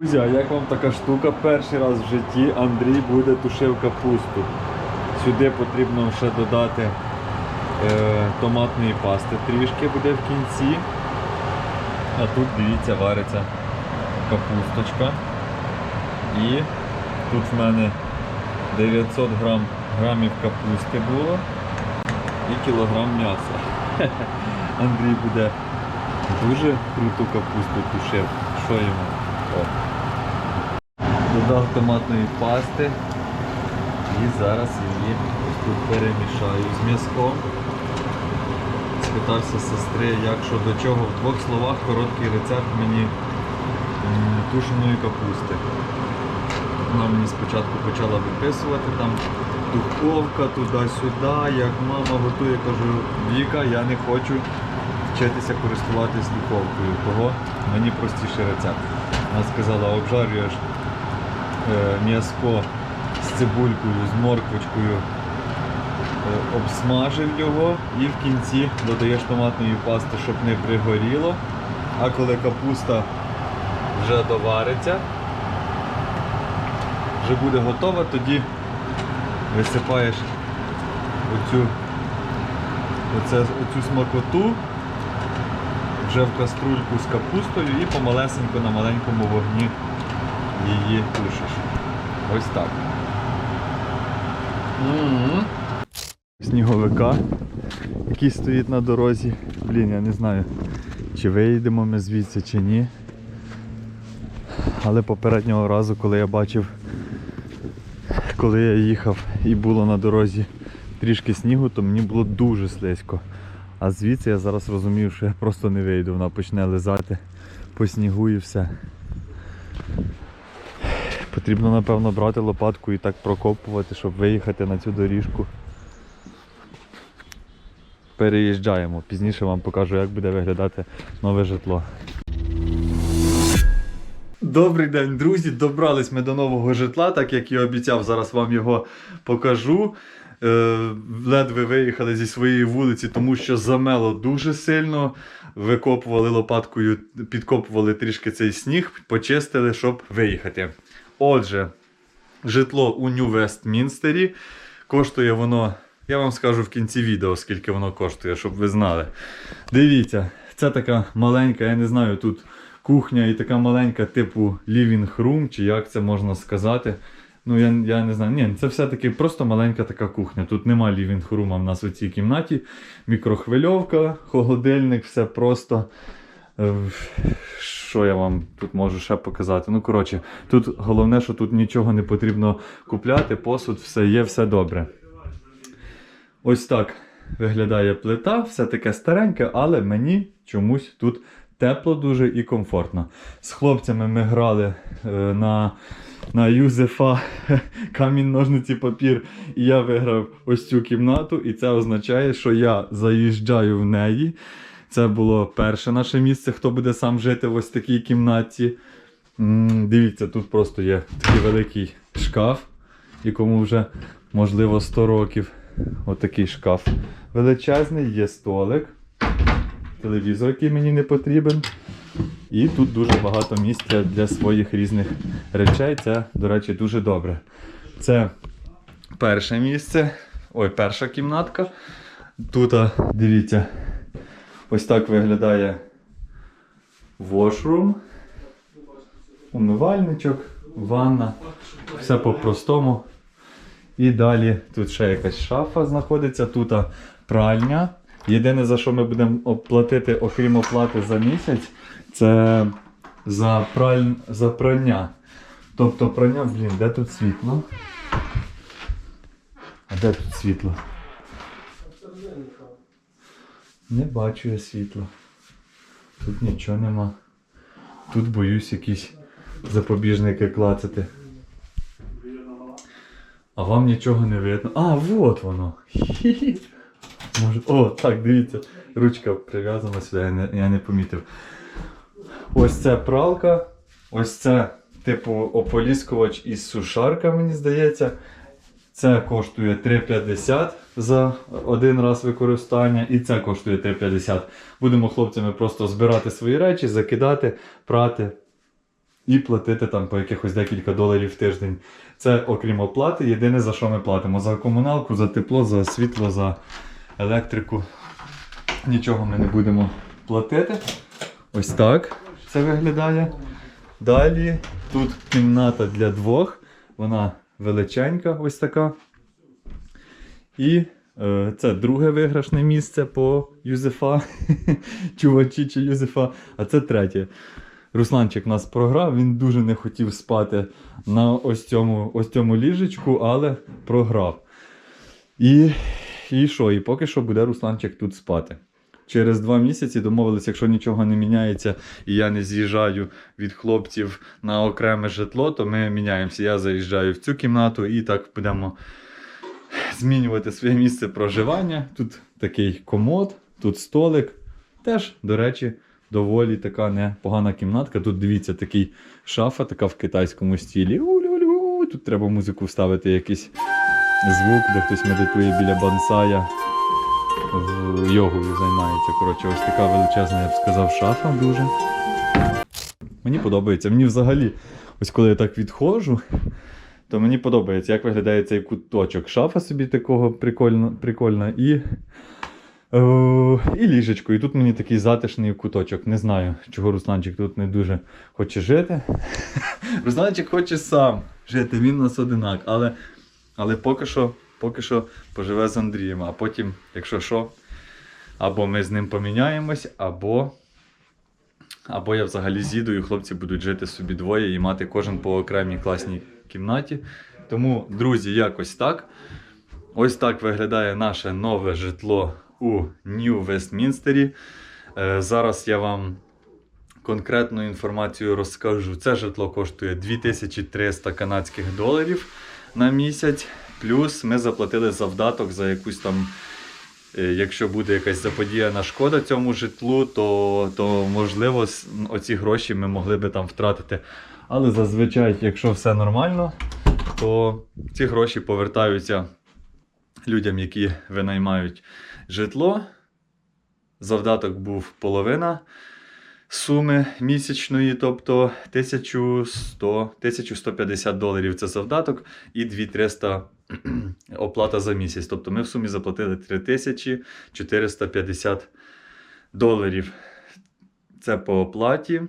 Друзі, а як вам така штука? Перший раз в житті Андрій буде тушив капусту. Сюди потрібно ще додати е, томатної пасти трішки буде в кінці. А тут, дивіться, вариться капусточка. І тут в мене 900 грам, грамів капусти було і кілограм м'яса. Андрій буде дуже круту капусту тушив. Що йому? О. Додав томатної пасти і зараз її тут перемішаю з м'язком. Спитався сестри, як що до чого. В двох словах короткий рецепт мені тушеної капусти. Вона мені спочатку почала виписувати там духовка туди-сюди, як мама готує, кажу, Віка, я не хочу вчитися користуватись духовкою, того мені простіший рецепт. Вона сказала, обжарюєш е, м'язко з цибулькою, з морквочкою, е, обсмажив його і в кінці додаєш томатної пасти, щоб не пригоріло. А коли капуста вже довариться, вже буде готова, тоді висипаєш оцю, оце, оцю смакоту вже в каструльку з капустою і помалесенько на маленькому вогні її тушиш. Ось так. М-м. Сніговика, який стоїть на дорозі. Блін, я не знаю, чи виїдемо ми звідси, чи ні. Але попереднього разу, коли я бачив, коли я їхав і було на дорозі трішки снігу, то мені було дуже слизько. А звідси я зараз розумію, що я просто не вийду, вона почне лизати по снігу і все. Потрібно, напевно, брати лопатку і так прокопувати, щоб виїхати на цю доріжку. Переїжджаємо. Пізніше вам покажу, як буде виглядати нове житло. Добрий день, друзі! Добрались ми до нового житла, так як і обіцяв, зараз вам його покажу. Е, ледве виїхали зі своєї вулиці, тому що замело дуже сильно. Викопували лопаткою, підкопували трішки цей сніг, почистили, щоб виїхати. Отже, житло у Нью-Вестмінстері. Коштує воно, я вам скажу в кінці відео, скільки воно коштує, щоб ви знали. Дивіться, це така маленька, я не знаю, тут кухня і така маленька, типу living room, чи як це можна сказати. Ну, я, я не знаю. Ні, це все-таки просто маленька така кухня. Тут нема лівінг-рума в нас у цій кімнаті. Мікрохвильовка, холодильник, все просто. Що я вам тут можу ще показати? Ну, коротше, тут головне, що тут нічого не потрібно купляти, посуд, все є, все добре. Ось так виглядає плита, все таке стареньке, але мені чомусь тут тепло дуже і комфортно. З хлопцями ми грали е, на, на Юзефа камінь, ножниці, папір, і я виграв ось цю кімнату, і це означає, що я заїжджаю в неї. Це було перше наше місце, хто буде сам жити в ось такій кімнаті. Дивіться, тут просто є такий великий шкаф, якому вже можливо 100 років. Отакий шкаф величезний, є столик, телевізор, який мені не потрібен. І тут дуже багато місця для своїх різних речей. Це, до речі, дуже добре. Це перше місце. Ой, перша кімнатка. Тут, дивіться, ось так виглядає washroom, умивальничок, ванна. Все по-простому. І далі тут ще якась шафа знаходиться, тут пральня. Єдине, за що ми будемо оплатити, окрім оплати за місяць, це за, праль... за прання. Тобто прання, блін, де тут світло? А де тут світло? Не бачу я світла. Тут нічого нема. Тут боюсь якісь запобіжники клацати. А вам нічого не видно. А, вот воно. Може... О, так, дивіться. Ручка прив'язана сюди, я не, я не помітив. Ось це пралка. Ось це, типу, ополіскувач із сушарка, мені здається. Це коштує 3,50 за один раз використання, і це коштує 3,50. Будемо хлопцями просто збирати свої речі, закидати, прати і платити там по якихось декілька доларів в тиждень. Це окрім оплати, єдине за що ми платимо. За комуналку, за тепло, за світло, за електрику. Нічого ми не будемо платити. Ось так це виглядає. Далі тут кімната для двох. Вона величенька, ось така. І е, це друге виграшне місце по Юзефа. Чувачі Юзефа. А це третє. Русланчик нас програв, він дуже не хотів спати на ось цьому, ось цьому ліжечку, але програв. І, і що? І поки що буде Русланчик тут спати. Через два місяці домовилися, якщо нічого не міняється і я не з'їжджаю від хлопців на окреме житло, то ми міняємося. Я заїжджаю в цю кімнату і так будемо змінювати своє місце проживання. Тут такий комод, тут столик. Теж, до речі, доволі така непогана кімнатка. Тут дивіться, такий шафа, така в китайському стілі. Тут треба музику вставити, якийсь звук, де хтось медитує біля бонсая. Йогою займається. Коротше, ось така величезна, я б сказав, шафа дуже. Мені подобається. Мені взагалі, ось коли я так відходжу, то мені подобається, як виглядає цей куточок. Шафа собі такого прикольна, прикольна і. О, і ліжечко. І тут мені такий затишний куточок. Не знаю, чого Русланчик тут не дуже хоче жити. Русланчик хоче сам жити, він у нас одинак. Але, але поки що, поки що поживе з Андрієм. А потім, якщо що, або ми з ним поміняємось, або. Або я взагалі з'їду, і хлопці будуть жити собі двоє і мати кожен по окремій класній кімнаті. Тому, друзі, якось так. Ось так виглядає наше нове житло у Нью Вестмінстері. Е, Зараз я вам конкретну інформацію розкажу. Це житло коштує 2300 канадських доларів на місяць. Плюс ми заплатили завдаток за якусь там. е, Якщо буде якась заподіяна шкода цьому житлу, то, то можливо оці гроші ми могли би там втратити. Але зазвичай, якщо все нормально, то ці гроші повертаються людям, які винаймають житло. Завдаток був половина суми місячної, тобто 1100, 1150 доларів це завдаток і 2300 оплата за місяць. Тобто ми в сумі заплатили 3450 доларів. Це по оплаті.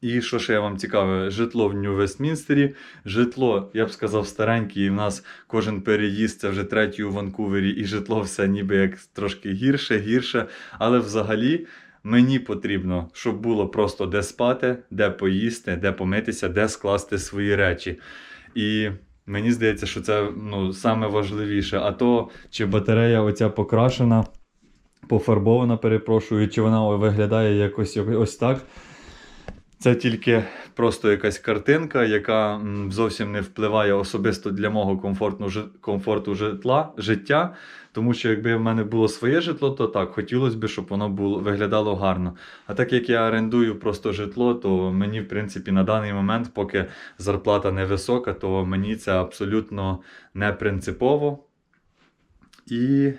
І що ще я вам цікаве, житло в Нью-Вестмінстері. Житло, я б сказав, стареньке, і в нас кожен переїзд це вже третій у Ванкувері, і житло все ніби як трошки гірше, гірше. Але взагалі мені потрібно, щоб було просто де спати, де поїсти, де помитися, де скласти свої речі. І мені здається, що це ну, саме важливіше. А то, чи батарея оця покрашена, пофарбована, перепрошую, чи вона виглядає якось ось так. Це тільки просто якась картинка, яка зовсім не впливає особисто для мого комфорту житла, життя. Тому що якби в мене було своє житло, то так, хотілося б, щоб воно було, виглядало гарно. А так як я орендую просто житло, то мені, в принципі, на даний момент, поки зарплата невисока, то мені це абсолютно не принципово. І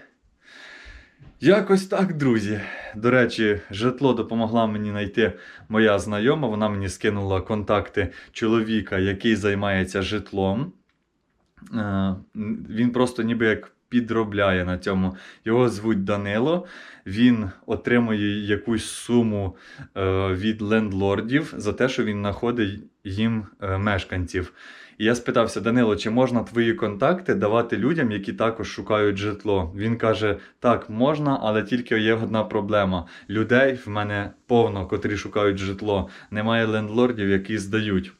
Якось так, друзі. До речі, житло допомогла мені знайти моя знайома. Вона мені скинула контакти чоловіка, який займається житлом. Е, Він просто ніби як підробляє на цьому. Його звуть Данило. Він отримує якусь суму е, від лендлордів за те, що він знаходить їм е, мешканців. І я спитався, Данило, чи можна твої контакти давати людям, які також шукають житло? Він каже: так, можна, але тільки є одна проблема. Людей в мене повно, котрі шукають житло. Немає лендлордів, які здають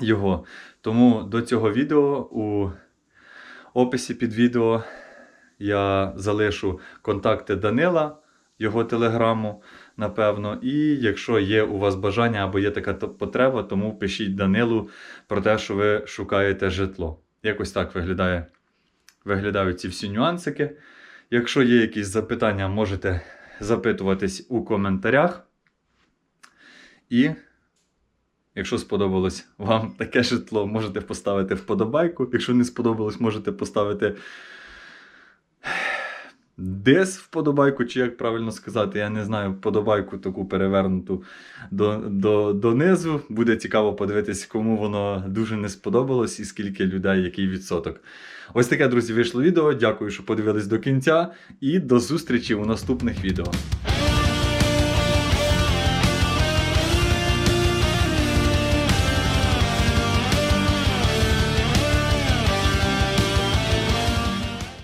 його. Тому до цього відео у описі під відео я залишу контакти Данила, його телеграму, напевно. І якщо є у вас бажання або є така потреба, тому пишіть Данилу про те, що ви шукаєте житло. Якось так виглядає, виглядають ці всі нюансики. Якщо є якісь запитання, можете запитуватись у коментарях. І якщо сподобалось вам таке житло, можете поставити вподобайку. Якщо не сподобалось, можете поставити десь вподобайку, чи як правильно сказати, я не знаю, вподобайку таку перевернуту до, до, донизу. Буде цікаво подивитись, кому воно дуже не сподобалось і скільки людей, який відсоток. Ось таке, друзі, вийшло відео. Дякую, що подивились до кінця, і до зустрічі у наступних відео.